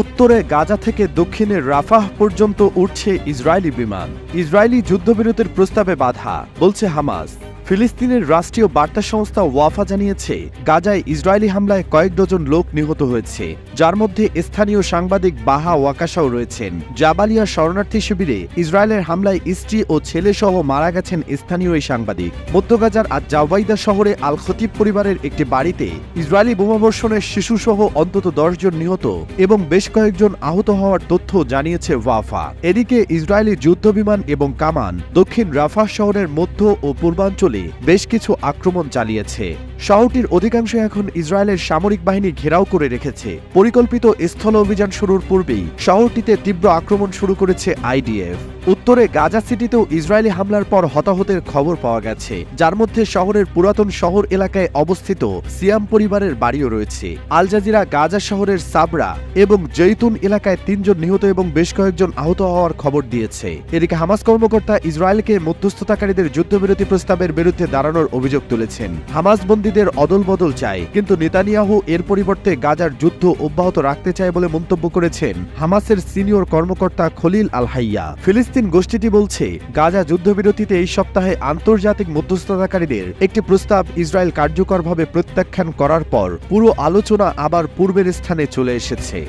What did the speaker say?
উত্তরে গাজা থেকে দক্ষিণে রাফাহ পর্যন্ত উঠছে ইসরায়েলি বিমান। ইসরায়েলি যুদ্ধবিরতির প্রস্তাবে বাধা, বলছে হামাস। ফিলিস্তিনের রাষ্ট্রীয় বার্তা সংস্থা ওয়াফা জানিয়েছে, গাজায় ইসরায়েলি হামলায় কয়েক ডজন লোক নিহত হয়েছে, যার মধ্যে স্থানীয় সাংবাদিক বাহা ওয়াকাশাও রয়েছেন। জাবালিয়া শরণার্থী শিবিরে ইসরায়েলের হামলায় স্ত্রী ও ছেলে সহ মারা গেছেন স্থানীয় এই সাংবাদিক। মধ্য গাজার আজ জাওয়াইদা শহরে আল খতিব পরিবারের একটি বাড়িতে ইসরায়েলি বোমাবর্ষণে শিশুসহ অন্তত জন নিহত এবং বেশ কয়েকজন আহত হওয়ার তথ্য জানিয়েছে ওয়াফা। এদিকে ইসরায়েলি যুদ্ধবিমান এবং কামান দক্ষিণ রাফাহ শহরের মধ্য ও পূর্বাঞ্চলে বেশ কিছু আক্রমণ চালিয়েছে। শহরটির অধিকাংশ এখন ইসরায়েলের সামরিক বাহিনী ঘেরাও করে রেখেছে। পরিকল্পিত স্থল অভিযান শুরুর পূর্বেই শহরটিতে তীব্র আক্রমণ শুরু করেছে আইডিএফ। উত্তরে গাজা সিটিতেও ইসরায়েলি হামলার পর হতাহতের খবর পাওয়া গেছে, যার মধ্যে শহরের পুরাতন শহর এলাকায় অবস্থিত সিয়াম পরিবারের বাড়িও রয়েছে। আল জাজিরা গাজা শহরের সাবরা এবং জৈতুন এলাকায় তিনজন নিহত এবং বেশ কয়েকজন আহত হওয়ার খবর দিয়েছে। এদিকে হামাস কর্মকর্তা ইসরায়েলকে মধ্যস্থতাকারীদের যুদ্ধবিরতি প্রস্তাবের বিরুদ্ধে দাঁড়ানোর অভিযোগ তুলেছেন। হামাস বন্দীদের অদল বদল চায়, কিন্তু নেতানিয়াহু এর পরিবর্তে গাজার যুদ্ধ অব্যাহত রাখতে চায় বলে মন্তব্য করেছেন হামাসের সিনিয়র কর্মকর্তা খলিল আল হাইয়া। ফিলিস্তিন গোষ্ঠীটি বলছে, গাজা যুদ্ধবিরতিতে এই সপ্তাহে আন্তর্জাতিক মধ্যস্থতাকারীদের একটি প্রস্তাব ইসরায়েল কার্যকরভাবে প্রত্যাখ্যান করার পর পুরো আলোচনা আবার পূর্বের স্থানে চলে এসেছে।